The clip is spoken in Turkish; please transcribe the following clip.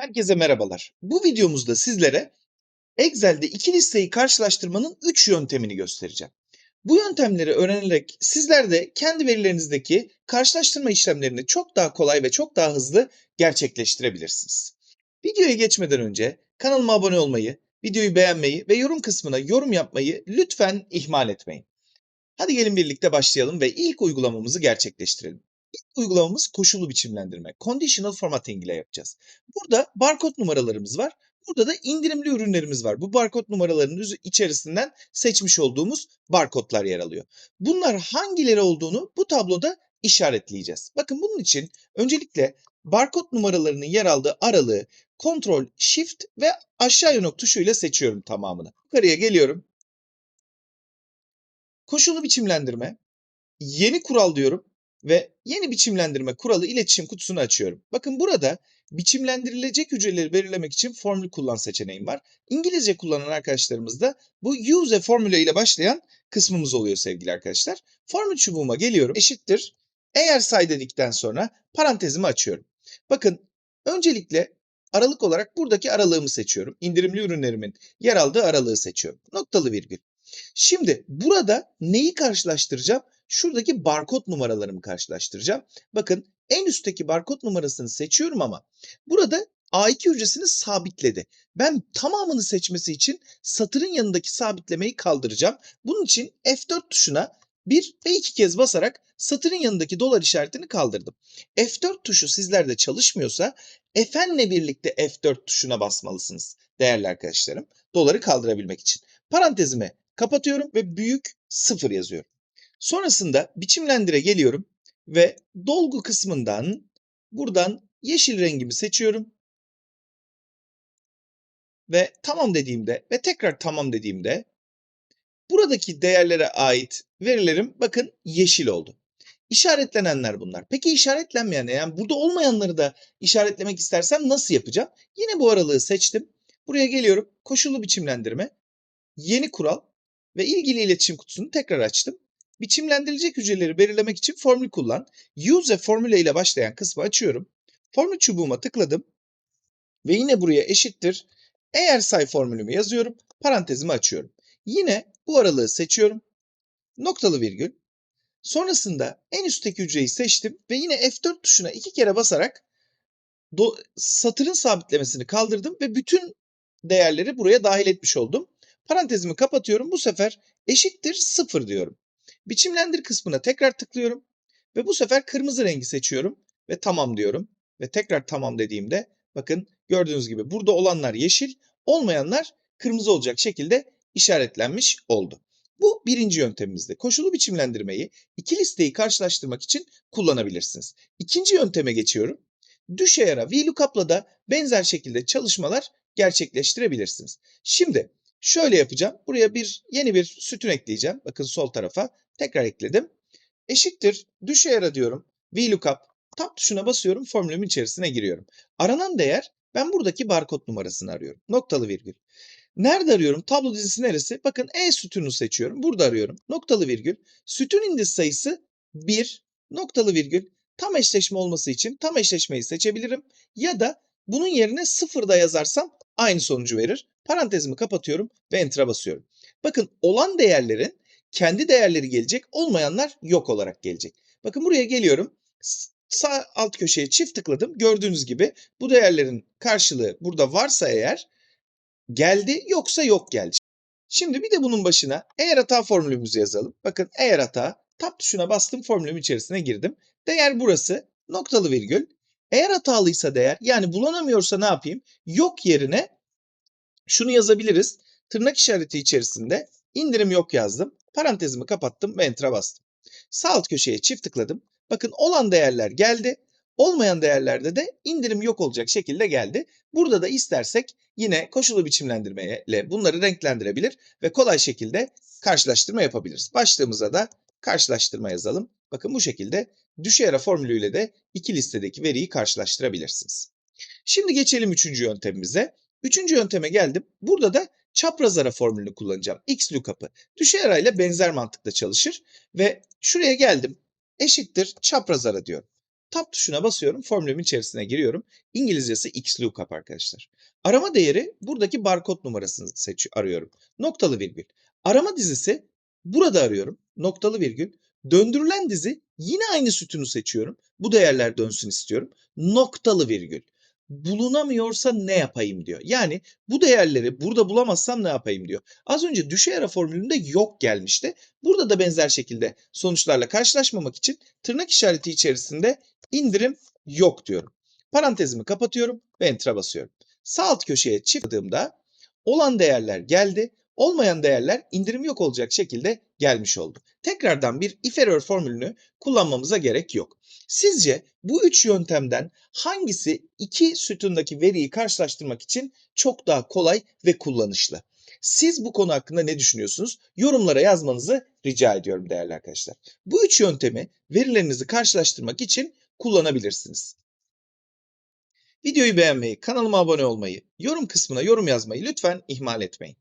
Herkese merhabalar. Bu videomuzda sizlere Excel'de iki listeyi karşılaştırmanın 3 yöntemini göstereceğim. Bu yöntemleri öğrenerek sizler de kendi verilerinizdeki karşılaştırma işlemlerini çok daha kolay ve çok daha hızlı gerçekleştirebilirsiniz. Videoya geçmeden önce kanalıma abone olmayı, videoyu beğenmeyi ve yorum kısmına yorum yapmayı lütfen ihmal etmeyin. Hadi gelin birlikte başlayalım ve ilk uygulamamızı gerçekleştirelim. İlk uygulamamız koşullu biçimlendirme. Conditional formatting ile yapacağız. Burada barkod numaralarımız var. Burada da indirimli ürünlerimiz var. Bu barkod numaralarının içerisinden seçmiş olduğumuz barkodlar yer alıyor. Bunlar hangileri olduğunu bu tabloda işaretleyeceğiz. Bakın bunun için öncelikle barkod numaralarının yer aldığı aralığı Ctrl, Shift ve aşağı yönük tuşuyla seçiyorum tamamını. Yukarıya geliyorum. Koşullu biçimlendirme, yeni kural diyorum ve yeni biçimlendirme kuralı iletişim kutusunu açıyorum. Bakın burada biçimlendirilecek hücreleri belirlemek için formül kullan seçeneğim var. İngilizce kullanan arkadaşlarımız da bu use a formula ile başlayan kısmımız oluyor sevgili arkadaşlar. Formül çubuğuma geliyorum. Eşittir. Eğer say dedikten sonra parantezimi açıyorum. Bakın öncelikle aralık olarak buradaki aralığımı seçiyorum. İndirimli ürünlerimin yer aldığı aralığı seçiyorum. Noktalı virgül. Şimdi burada neyi karşılaştıracağım? Şuradaki barkod numaralarımı karşılaştıracağım. Bakın en üstteki barkod numarasını seçiyorum ama burada A2 hücresini sabitledi. Ben tamamını seçmesi için satırın yanındaki sabitlemeyi kaldıracağım. Bunun için F4 tuşuna bir ve iki kez basarak satırın yanındaki dolar işaretini kaldırdım. F4 tuşu sizlerde çalışmıyorsa F'nle birlikte F4 tuşuna basmalısınız değerli arkadaşlarım. Doları kaldırabilmek için. Parantezime kapatıyorum ve büyük sıfır yazıyorum. Sonrasında biçimlendire geliyorum ve dolgu kısmından buradan yeşil rengimi seçiyorum. Ve tamam dediğimde ve tekrar tamam dediğimde buradaki değerlere ait verilerim bakın yeşil oldu. İşaretlenenler bunlar. Peki işaretlenmeyen yani burada olmayanları da işaretlemek istersem nasıl yapacağım? Yine bu aralığı seçtim. Buraya geliyorum. Koşullu biçimlendirme. Yeni kural ve ilgili iletişim kutusunu tekrar açtım. Biçimlendirilecek hücreleri belirlemek için formül kullan. Use a formula ile başlayan kısmı açıyorum. Formül çubuğuma tıkladım. Ve yine buraya eşittir. Eğer say formülümü yazıyorum. Parantezimi açıyorum. Yine bu aralığı seçiyorum. Noktalı virgül. Sonrasında en üstteki hücreyi seçtim ve yine F4 tuşuna iki kere basarak do- satırın sabitlemesini kaldırdım ve bütün değerleri buraya dahil etmiş oldum. Parantezimi kapatıyorum. Bu sefer eşittir 0 diyorum. Biçimlendir kısmına tekrar tıklıyorum ve bu sefer kırmızı rengi seçiyorum ve tamam diyorum. Ve tekrar tamam dediğimde bakın gördüğünüz gibi burada olanlar yeşil, olmayanlar kırmızı olacak şekilde işaretlenmiş oldu. Bu birinci yöntemimizde. Koşulu biçimlendirmeyi iki listeyi karşılaştırmak için kullanabilirsiniz. İkinci yönteme geçiyorum. Düşe yara VLOOKUP'la da benzer şekilde çalışmalar gerçekleştirebilirsiniz. Şimdi şöyle yapacağım. Buraya bir yeni bir sütun ekleyeceğim. Bakın sol tarafa tekrar ekledim. Eşittir düşe yara diyorum. VLOOKUP tab tuşuna basıyorum. Formülümün içerisine giriyorum. Aranan değer ben buradaki barkod numarasını arıyorum. Noktalı virgül. Nerede arıyorum? Tablo dizisi neresi? Bakın E sütununu seçiyorum. Burada arıyorum. Noktalı virgül. Sütun indiz sayısı 1. Noktalı virgül. Tam eşleşme olması için tam eşleşmeyi seçebilirim. Ya da bunun yerine 0 da yazarsam aynı sonucu verir. Parantezimi kapatıyorum ve enter'a basıyorum. Bakın olan değerlerin kendi değerleri gelecek, olmayanlar yok olarak gelecek. Bakın buraya geliyorum. Sağ alt köşeye çift tıkladım. Gördüğünüz gibi bu değerlerin karşılığı burada varsa eğer geldi yoksa yok geldi. Şimdi bir de bunun başına eğer hata formülümüzü yazalım. Bakın eğer hata tab tuşuna bastım formülüm içerisine girdim. Değer burası noktalı virgül. Eğer hatalıysa değer yani bulanamıyorsa ne yapayım? Yok yerine şunu yazabiliriz. Tırnak işareti içerisinde indirim yok yazdım. Parantezimi kapattım ve enter'a bastım. Sağ alt köşeye çift tıkladım. Bakın olan değerler geldi. Olmayan değerlerde de indirim yok olacak şekilde geldi. Burada da istersek yine koşulu biçimlendirmeyle bunları renklendirebilir ve kolay şekilde karşılaştırma yapabiliriz. Başlığımıza da karşılaştırma yazalım. Bakın bu şekilde düşe yara formülüyle de iki listedeki veriyi karşılaştırabilirsiniz. Şimdi geçelim üçüncü yöntemimize. Üçüncü yönteme geldim. Burada da çapraz ara formülünü kullanacağım. X lookup'ı. Düşe ara ile benzer mantıkla çalışır ve şuraya geldim. Eşittir çapraz ara diyorum. Tab tuşuna basıyorum, formülümün içerisine giriyorum. İngilizcesi XLOOKUP arkadaşlar. Arama değeri buradaki barkod numarasını seç arıyorum. Noktalı virgül. Arama dizisi burada arıyorum. Noktalı virgül. Döndürülen dizi yine aynı sütunu seçiyorum. Bu değerler dönsün istiyorum. Noktalı virgül. Bulunamıyorsa ne yapayım diyor. Yani bu değerleri burada bulamazsam ne yapayım diyor. Az önce düşey ara formülünde yok gelmişti. Burada da benzer şekilde sonuçlarla karşılaşmamak için tırnak işareti içerisinde indirim yok diyorum. Parantezimi kapatıyorum ve enter'a basıyorum. Sağ alt köşeye çıktığımda olan değerler geldi. Olmayan değerler indirim yok olacak şekilde gelmiş oldu. Tekrardan bir if error formülünü kullanmamıza gerek yok. Sizce bu üç yöntemden hangisi iki sütundaki veriyi karşılaştırmak için çok daha kolay ve kullanışlı? Siz bu konu hakkında ne düşünüyorsunuz? Yorumlara yazmanızı rica ediyorum değerli arkadaşlar. Bu üç yöntemi verilerinizi karşılaştırmak için kullanabilirsiniz. Videoyu beğenmeyi, kanalıma abone olmayı, yorum kısmına yorum yazmayı lütfen ihmal etmeyin.